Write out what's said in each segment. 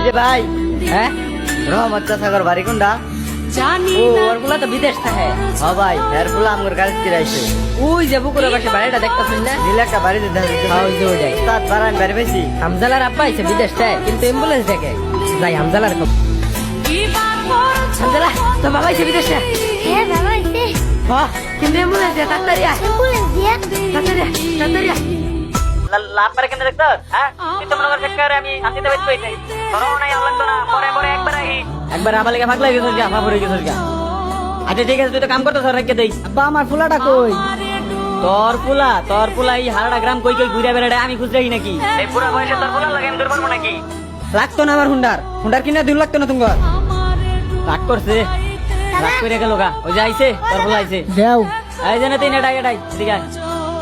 এই যে ভাই হ্যাঁ? রহমত চাষাগর বাড়ি কোনটা? ও ওরগুলা তো বিদেশ থাকে। হ ভাই ফুলা আমগর গাড়ি কিরাইছে ওই যে বুকুরে পাশে বাড়িটা দেখতেছেন না? নীল একটা বাড়িতে হ্যাঁ তার বাড়া আমি বাড়ি পেয়েছি হামজালার আব্বা আইছে বিদেশ থেকে কিন্তু অ্যাম্বুলেন্স দেখে। যাই হামজালার খবর হামজালা তো বাবা আইছে বিদেশ? হ্যাঁ বাবা কিন্তু অ্যাম্বুলেন্স দিয়ে তাড়াতাড়ি আয়। অ্যাম্বুলেন্স দিয়া। তাড়াতাড়ি আয়, তাড়াতাড়ি আয়। লা- লাভ পারে কেন দেখতো হ্যাঁ তুই তো মনে কর ফেকারে আমি শান্তিতে বেঁচে পেয়েছি ধরো নাই আমার লাগতো না পরে পরে একবার আহি একবার আবার লেগে ফাঁকলা গেছিস গা ফাঁপড়ে গেছিস গা আচ্ছা ঠিক আছে তুই তো কাম করতে সর রেখে দেই আব্বা আমার ফুলাটা কই তোর পুলা তোর পুলা এই হারাটা গ্রাম কই কই ঘুরে বেড়াড়ে আমি খুঁজলেই নাকি এই পুরা বয়সে তোর পুলা লাগে আমি দূর পারব নাকি লাগতো না আমার হুন্ডার হুন্ডার কিনা দিন লাগতো না তোমার রাগ করছে রাগ করে গেল গা ওই যে আইছে তোর পুলা আইছে দেও এই যে না তিন এটাই এটাই ঠিক আছে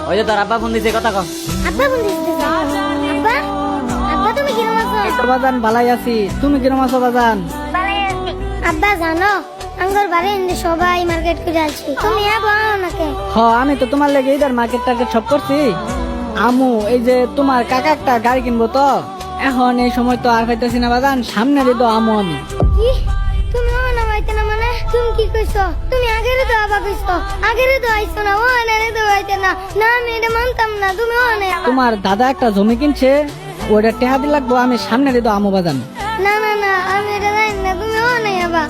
ওই যে তোর আব্বা ফোন দিছে কথা কম আব্বা দিছে? আব্বা? আব্বা তুমি কিরম আছো বাজান বালাই আছি। তুমি কিরম আছো। বাজান আব্বা জানো আঙ্গর বাড়ি সবাই মার্কেট করে আছি তুমি নাকি? হ আমি তো তোমার লেগে ইদার মার্কেট টার্কেট সব করছি। আমু এই যে তোমার কাকা একটা গাড়ি কিনবো তো? এখন এই সময় তো আর পাইতেছি না বাজান। সামনে দিত আমু আমি। কইছো তুমি আগেরে তো আবা কইছো আগেরে তো আইছো না ও না তো আইতে না। না আমি এটা মানতাম না তুমি ও না তোমার দাদা একটা জমি কিনছে ওটা টেহা লাগবো আমি সামনে দিত আমু বাজান। না না না আমি এটা জানি না তুমি ও নাই আবা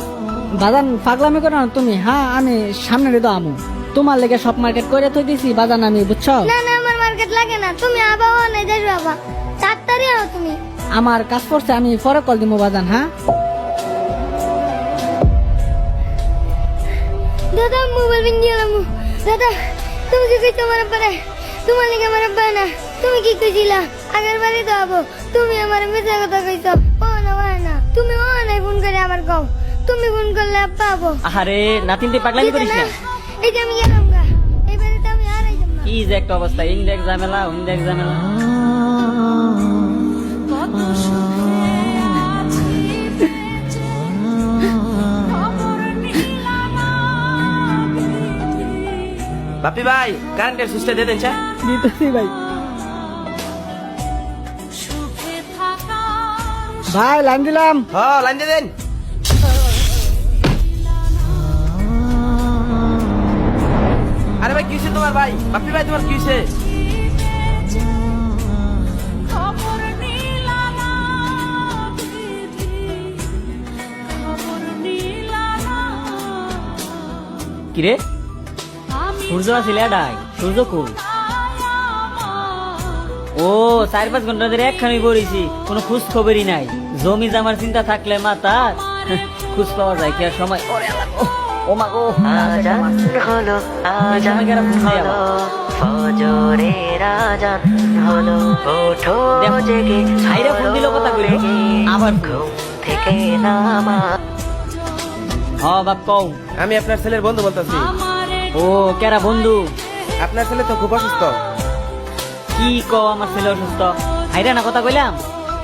বাজান পাগলামি করো না তুমি হ্যাঁ আমি সামনে দিত আমু। তোমার লেগে সব মার্কেট করে থই দিছি বাজান আমি বুঝছ? না না আমার মার্কেট লাগে না তুমি আবা ও বাবা তাড়াতাড়ি আও তুমি। আমার কাজ করছে আমি পরে কল দিব বাজান হ্যাঁ? দাদা মোবাইল বিন্দি আলামু দাদা তুমি কি কইছো আমার পারে তোমার লিগে আমার আব্বা না। তুমি কি কইছিলা? আগের বারে তো আবো তুমি আমার মিথ্যা কথা কইছো। ও না ও না। তুমি ও নাই ফোন করে আমার কও। তুমি ফোন করলে আবো আরে নাতিন তুই পাগলামি করিস না? এই যে আমি গেলাম গা। এবারে তো আমি আর আইতাম না। কি যে একটা অবস্থা ইন দেখ ঝামেলা দেখ ঝামেলা। বাপি ভাই কারেন্টের সুইচটা দিয়ে দেন চা। দিতেছি ভাই। ভাই লাইন দিলাম। হ লাইন দিয়ে দেন। আরে ভাই কি হয়েছে তোমার ভাই? বাপি ভাই তোমার কি হয়েছে কিরে সূর্য আসলে ডাই সূর্য কুল ও চার পাঁচ ঘণ্টা ধরে একখানি পড়েছি কোনো খোঁজ খবরই নাই। জমি জামার চিন্তা থাকলে মা তার খোঁজ পাওয়া যায় কি আর সময়? ও মা গো হলো এই সময় গেলাম ফোন দিয়ে আবার। ফজরের আজান হলো ওঠো জেগে ছাইরে ফোন দিল কথা কইলো আবার ঘুম থেকে নামা। হ বাপ কও। আমি আপনার ছেলের বন্ধু বলতেছি। ও কেরা বন্ধু? আপনার ছেলে তো খুব অসুস্থ। কি কও আমার ছেলে অসুস্থ? হাইরা না কথা কইলাম?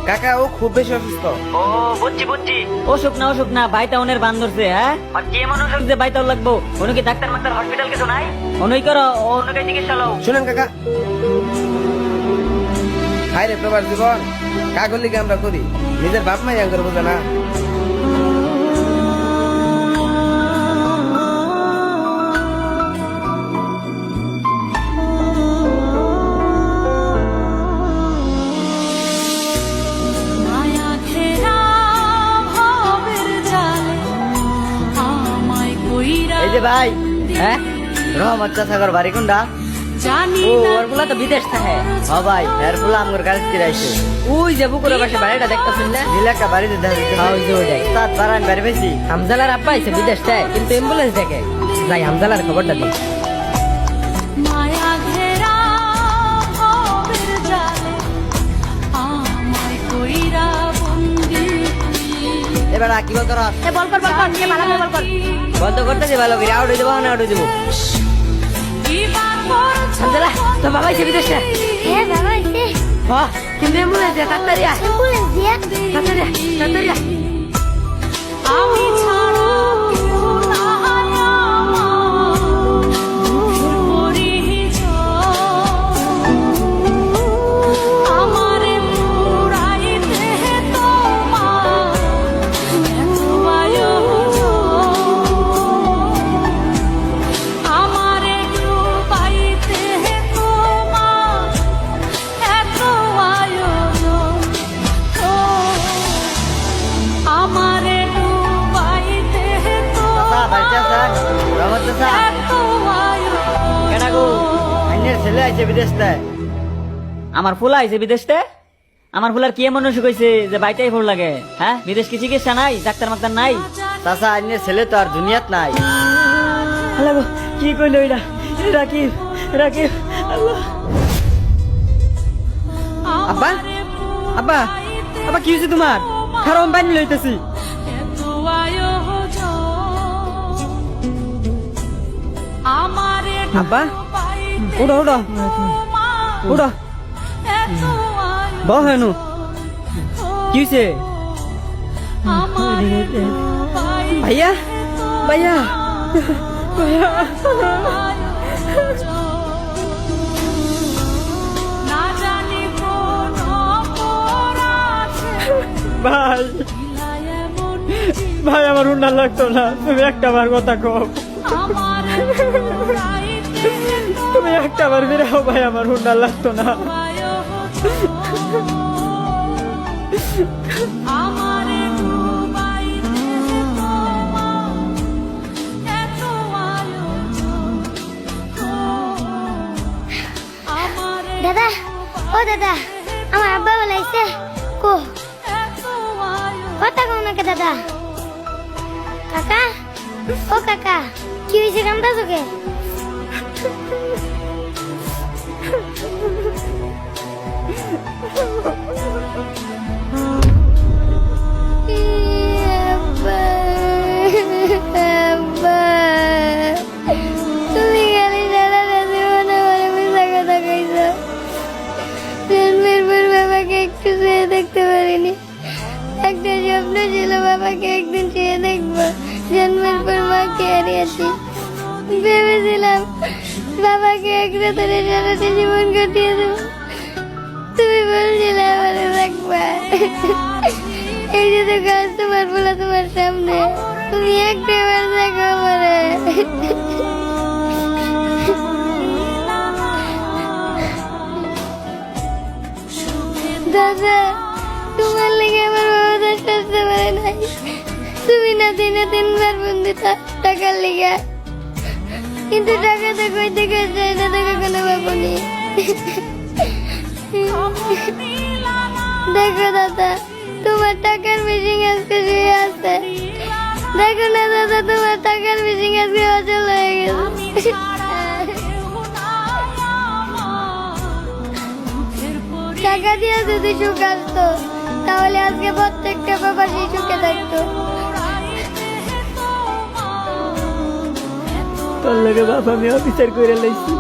কাকা ও খুব বেশি অসুস্থ। ও বুঝছি বুঝছি। অসুখ না অসুখ না ভাইটা ওনের বান ধরছে হ্যাঁ? আর কি এমন অসুখ যে ভাইটাও লাগবো? ওনো কি ডাক্তার মাক্তার হসপিটাল কিছু নাই? অনুই করো ওনকে চিকিৎসা লও? শুনেন কাকা। হাই রে প্রবার জীবন। কাগর লিগে আমরা করি। নিজের বাপ মাই আঙ্গর বোঝে না। ভাই। হ্যাঁ? রহমত চাষাগর বাড়ি কোনটা? ও ওরগুলা তো বিদেশ থাকে। ভাই এর ওই যে পাশে বাড়িটা দেখতেছেন না? বাড়িতে হ্যাঁ ওই যে ওইটাই তার বাড়া আমি বাড়ি পেয়েছি হামজালার আব্বা আইছে বিদেশ থেকে কিন্তু অ্যাম্বুলেন্স দেখে। যাই হামজালার খবরটা দিই। এবার কি বল কর এ বল কর বল কর কে করে। বল কর বন্ধ করতেছি ভালো করে আউট হয়ে যাব না আউট হয়ে যাব। কিবার তো বাবা এসে বিদেশ হ্যাঁ বাবা এসে হ্যাঁ কিন্তু অ্যাম্বুলেন্স দিয়ে তাড়াতাড়ি আয়। অ্যাম্বুলেন্স দিয়া তাড়াতাড়ি তাড়াতাড়ি। আমি ছাড়া এত কেডা গো আইনের ছেলে আইছে বিদেশ থেকে আমার ফুলা আইছে বিদেশতে? আমার ফুলার কি এমন অসুখ হয়েছে যে বাইটাই ফুল লাগে? হ্যাঁ? বিদেশ কি চিকিৎসা নাই? ডাক্তার মাক্তার নাই? চাচা আইনের ছেলে তো আর দুনিয়াত নাই। আল্লাহ কি কইলো এটা রাকিব রাকিব আল্লাহ। আব্বা আব্বা আব্বা কি হয়েছে তোমার? খারাপ পানি লইতেছি। আব্বা উঠো উঠো উঠো আয়োজন বহেনু কি হয়েছে ভাইয়া ভাইয়া না জানি কোন অপরাধে ভাই ভাই আমার উন্না লাগতো না। তুমি একটা বার কথা তুমি একটা বার বেরাও ভাই আমার উন্না লাগতো না। দাদা ও দাদা আমার আব্বা বলাইছে কো। কথা কও নাকি দাদা? কাকা ও কাকা কি হয়েছে কামটা তোকে দেখতে পারিনি একটা স্বপ্ন ছিল বাবাকে একদিন শুয়ে দেখব জন্মের পর মাকে হারিয়েছি ভেবেছিলাম বাবাকে এক রাতে সারাটা জীবন কাটিয়ে দেবো। তুমি বলছিলে আমার রাখবা এই যে তো গাছ তোমার বলা তোমার সামনে। তুমি একটা বার দেখো আমারে। দাদা, তোমার লেগে আমার বাবা দশ আসতে পারে নাই। তুমি না দিনে তিনবার বন্দি টাকার লেগে। কিন্তু টাকা তো কই থেকে টাকা দিয়ে যদি সুখ আসতো তাহলে আজকে প্রত্যেকটা বাবা সুখে থাকতো। তোর লোকে বাবা আমি অফিসার করে লাইছি।